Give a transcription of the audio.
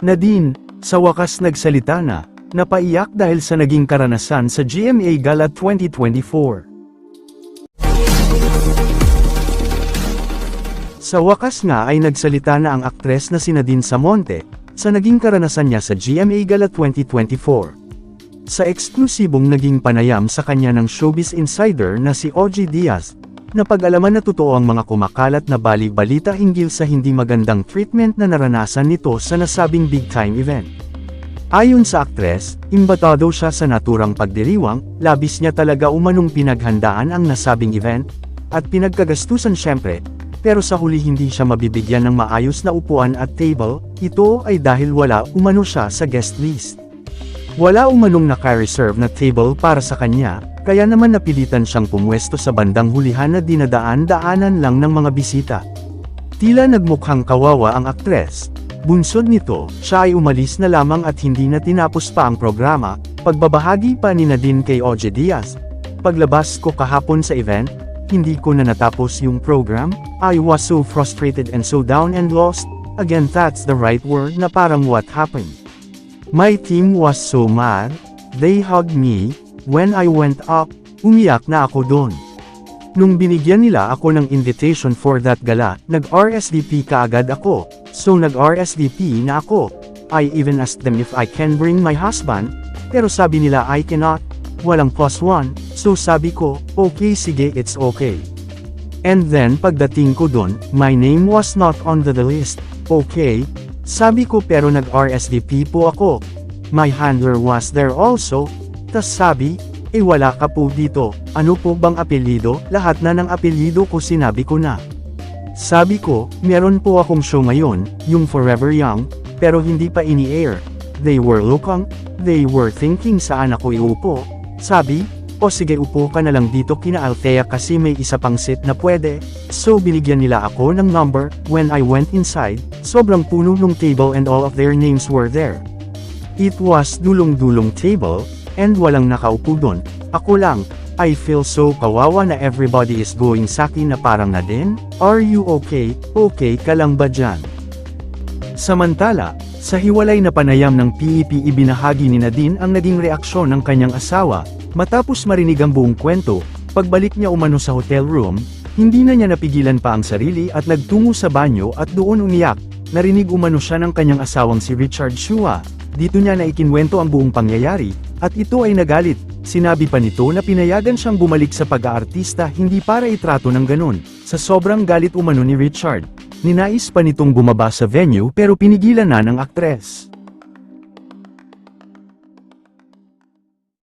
Nadine, sa wakas nagsalita na, napaiyak dahil sa naging karanasan sa GMA Gala 2024. Sa wakas nga ay nagsalita na ang aktres na si Nadine Samonte, sa naging karanasan niya sa GMA Gala 2024. Sa eksklusibong naging panayam sa kanya ng showbiz insider na si OG Diaz, napag-alaman na totoo ang mga kumakalat na bali-balita hinggil sa hindi magandang treatment na naranasan nito sa nasabing big-time event. Ayon sa aktres, imbatado siya sa naturang pagdiriwang, labis niya talaga umanong pinaghandaan ang nasabing event, at pinagkagastusan syempre, pero sa huli hindi siya mabibigyan ng maayos na upuan at table, ito ay dahil wala umano siya sa guest list. Wala umanong naka-reserve na table para sa kanya, kaya naman napilitan siyang pumwesto sa bandang hulihan na dinadaan-daanan lang ng mga bisita. Tila nagmukhang kawawa ang aktres. Bunsod nito, siya ay umalis na lamang at hindi na tinapos pa ang programa, pagbabahagi pa ni Nadine kay Oje Diaz. Paglabas ko kahapon sa event, hindi ko na natapos yung program, I was so frustrated and so down and lost, again that's the right word na parang what happened. My team was so mad, they hugged me, when I went up, umiyak na ako doon. Nung binigyan nila ako ng invitation for that gala, nag-RSVP kaagad ako, so nag-RSVP na ako. I even asked them if I can bring my husband, pero sabi nila I cannot, walang plus one, so sabi ko, okay sige it's okay. And then pagdating ko doon, my name was not on the, the list, okay, sabi ko pero nag-RSVP po ako. My handler was there also, tas sabi, eh wala ka po dito, ano po bang apelyido, lahat na ng apelyido ko sinabi ko na. Sabi ko, meron po akong show ngayon, yung Forever Young, pero hindi pa ini-air. They were looking, they were thinking saan ako iupo. Sabi, o sige upo ka na lang dito kina Althea kasi may isa pang seat na pwede. So binigyan nila ako ng number, when I went inside, sobrang puno ng table and all of their names were there. It was dulong-dulong table, and walang nakaupo doon. Ako lang, I feel so kawawa na everybody is going sa akin na parang na din, are you okay, okay ka lang ba dyan? Samantala, sa hiwalay na panayam ng PEP ibinahagi ni Nadine ang naging reaksyon ng kanyang asawa, matapos marinig ang buong kwento, pagbalik niya umano sa hotel room, hindi na niya napigilan pa ang sarili at nagtungo sa banyo at doon umiyak, narinig umano siya ng kanyang asawang si Richard Shua, dito niya na ikinwento ang buong pangyayari, at ito ay nagalit, sinabi pa nito na pinayagan siyang bumalik sa pag-aartista hindi para itrato ng ganon, sa sobrang galit umano ni Richard. Ninais pa nitong bumaba sa venue pero pinigilan na ng aktres.